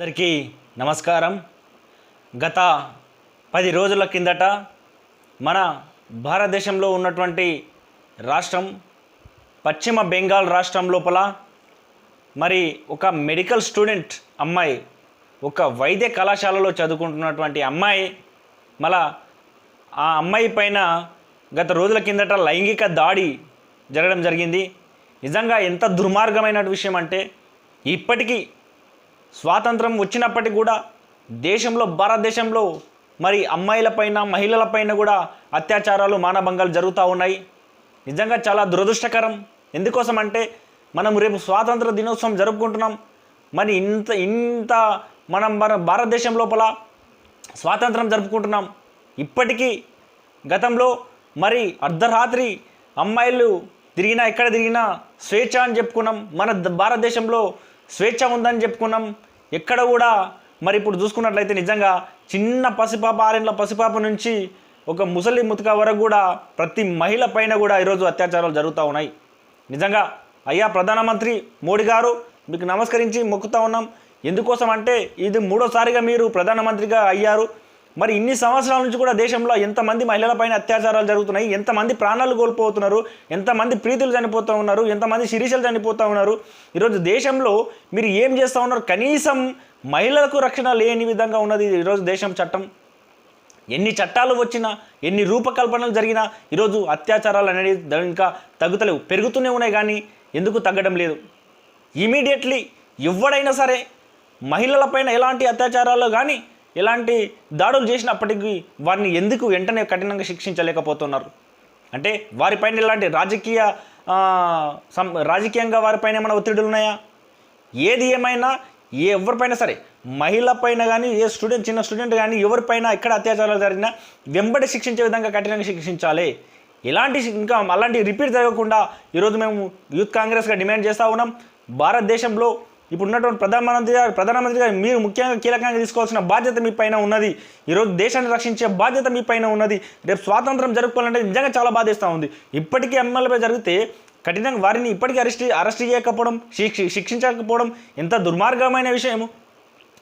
అందరికీ నమస్కారం. గత పది రోజుల కిందట మన భారతదేశంలో ఉన్నటువంటి రాష్ట్రం పశ్చిమ బెంగాల్ రాష్ట్రం లోపల మరి ఒక మెడికల్ స్టూడెంట్ అమ్మాయి ఒక వైద్య కళాశాలలో చదువుకుంటున్నటువంటి అమ్మాయి మళ్ళా ఆ అమ్మాయి పైన గత రోజుల కిందట లైంగిక దాడి జరగడం జరిగింది. నిజంగా ఎంత దుర్మార్గమైన విషయం అంటే ఇప్పటికీ స్వాతంత్రం వచ్చినప్పటికీ కూడా దేశంలో భారతదేశంలో మరి అమ్మాయిలపైన మహిళలపైన కూడా అత్యాచారాలు మానభంగాలు జరుగుతూ ఉన్నాయి. నిజంగా చాలా దురదృష్టకరం. ఎందుకోసం అంటే మనం రేపు స్వాతంత్ర దినోత్సవం జరుపుకుంటున్నాం. మరి ఇంత ఇంత మనం మన భారతదేశం లోపల స్వాతంత్రం జరుపుకుంటున్నాం. ఇప్పటికీ గతంలో మరి అర్ధరాత్రి అమ్మాయిలు తిరిగినా ఎక్కడ తిరిగినా స్వేచ్ఛ అని చెప్పుకున్నాం. మన ద- భారతదేశంలో స్వేచ్ఛ ఉందని చెప్పుకున్నాం. ఎక్కడ కూడా మరి ఇప్పుడు చూసుకున్నట్లయితే నిజంగా చిన్న పసిపాప ఆరేళ్ళ పసిపాప నుంచి ఒక ముసలి ముతక వరకు కూడా ప్రతి మహిళ పైన కూడా ఈరోజు అత్యాచారాలు జరుగుతూ ఉన్నాయి. నిజంగా అయ్యా ప్రధానమంత్రి మోడీ గారు మీకు నమస్కరించి మొక్కుతా ఉన్నాం. ఎందుకోసం అంటే ఇది మూడోసారిగా మీరు ప్రధానమంత్రిగా అయ్యారు. మరి ఇన్ని సంవత్సరాల నుంచి కూడా దేశంలో ఎంతమంది మహిళలపైన అత్యాచారాలు జరుగుతున్నాయి? ఎంతమంది ప్రాణాలు కోల్పోతున్నారు? ఎంతమంది ప్రీతులు చనిపోతూ ఉన్నారు? ఎంతమంది శిరీషలు చనిపోతూ ఉన్నారు? ఈరోజు దేశంలో మీరు ఏం చేస్తూ ఉన్నారు? కనీసం మహిళలకు రక్షణ లేని విధంగా ఉన్నది ఈరోజు దేశం చట్టం. ఎన్ని చట్టాలు వచ్చినా ఎన్ని రూపకల్పనలు జరిగినా ఈరోజు అత్యాచారాలు అనేది ఇంకా తగ్గుతలేవు. పెరుగుతూనే ఉన్నాయి కానీ ఎందుకు తగ్గడం లేదు? ఇమీడియట్లీ ఎవడైనా సరే మహిళలపైన ఎలాంటి అత్యాచారాలు కానీ ఎలాంటి దాడులు చేసినప్పటికీ వారిని ఎందుకు వెంటనే కఠినంగా శిక్షించలేకపోతున్నారు? అంటే వారిపైన ఎలాంటి రాజకీయ సం- రాజకీయంగా వారిపైన ఏమైనా ఒత్తిడులు ఉన్నాయా? ఏది ఏమైనా ఏ ఎవరిపైన సరే మహిళ పైన కానీ ఏ స్టూడెంట్ చిన్న స్టూడెంట్ కానీ ఎవరిపైన ఎక్కడ అత్యాచారాలు జరిగినా వెంబడి శిక్షించే విధంగా కఠినంగా శిక్షించాలి. ఇలాంటి ఇంకా అలాంటి రిపీట్ జరగకుండా ఈరోజు మేము యూత్ కాంగ్రెస్గా డిమాండ్ చేస్తూ ఉన్నాం. భారతదేశంలో ఇప్పుడు ఉన్నటువంటి ప్రధానమంత్రి గారు ప్రధానమంత్రి గారు మీరు ముఖ్యంగా కీలకంగా తీసుకోవాల్సిన బాధ్యత మీ పైన ఉన్నది. ఈరోజు దేశాన్ని రక్షించే బాధ్యత మీ పైన ఉన్నది. రేపు స్వాతంత్రం జరుపుకోవాలంటే నిజంగా చాలా బాధేస్తూ ఉంది. ఇప్పటికీ ఎమ్మెల్యేపై జరిగితే కఠినంగా వారిని ఇప్పటికీ అరెస్ట్ అరెస్ట్ చేయకపోవడం శిక్షి శిక్షించకపోవడం ఎంత దుర్మార్గమైన విషయము.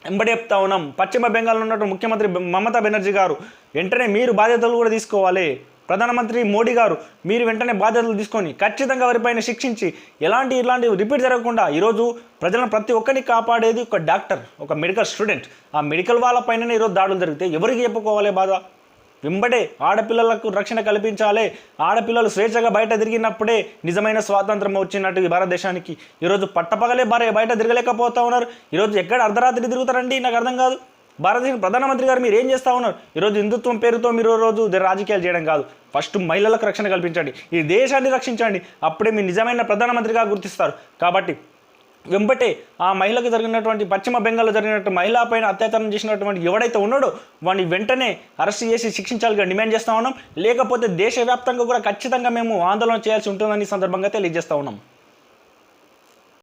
వెంబడి చెప్తా ఉన్నాం. పశ్చిమ బెంగాల్లో ఉన్నటువంటి ముఖ్యమంత్రి మమతా బెనర్జీ గారు వెంటనే మీరు బాధ్యతలు కూడా తీసుకోవాలి. ప్రధానమంత్రి మోడీ గారు మీరు వెంటనే బాధ్యతలు తీసుకొని ఖచ్చితంగా వారిపైన శిక్షించి ఎలాంటి ఇలాంటి రిపీట్ జరగకుండా ఈరోజు ప్రజలను ప్రతి ఒక్కరిని కాపాడేది ఒక డాక్టర్ ఒక మెడికల్ స్టూడెంట్. ఆ మెడికల్ వాళ్ళపైననే ఈరోజు దాడులు జరిగితే ఎవరికి చెప్పుకోవాలి బాధ? వెంబడే ఆడపిల్లలకు రక్షణ కల్పించాలి. ఆడపిల్లలు స్వేచ్ఛగా బయట తిరిగినప్పుడే నిజమైన స్వాతంత్రం వచ్చినట్టు ఈ భారతదేశానికి. ఈరోజు పట్టపగలే భార్య బయట తిరగలేకపోతా ఉన్నారు. ఈరోజు ఎక్కడ అర్ధరాత్రి తిరుగుతారండి? నాకు అర్థం కాదు. భారతదేశ ప్రధానమంత్రి గారు మీరు ఏం చేస్తూ ఉన్నారు? ఈరోజు హిందుత్వం పేరుతో మీరు రోజు రాజకీయాలు చేయడం కాదు. ఫస్ట్ మహిళలకు రక్షణ కల్పించండి. ఈ దేశాన్ని రక్షించండి. అప్పుడే మీ నిజమైన ప్రధానమంత్రిగా గుర్తిస్తారు. కాబట్టి వెంబటే ఆ మహిళకు జరిగినటువంటి పశ్చిమ బెంగాల్లో జరిగినటువంటి మహిళా పైన అత్యాచారం చేసినటువంటి ఎవడైతే ఉన్నాడో వాడిని వెంటనే అరెస్ట్ చేసి శిక్షించాలిగా డిమాండ్ చేస్తూ ఉన్నాం. లేకపోతే దేశవ్యాప్తంగా కూడా ఖచ్చితంగా మేము ఆందోళన చేయాల్సి ఉంటుందని సందర్భంగా తెలియజేస్తూ ఉన్నాం.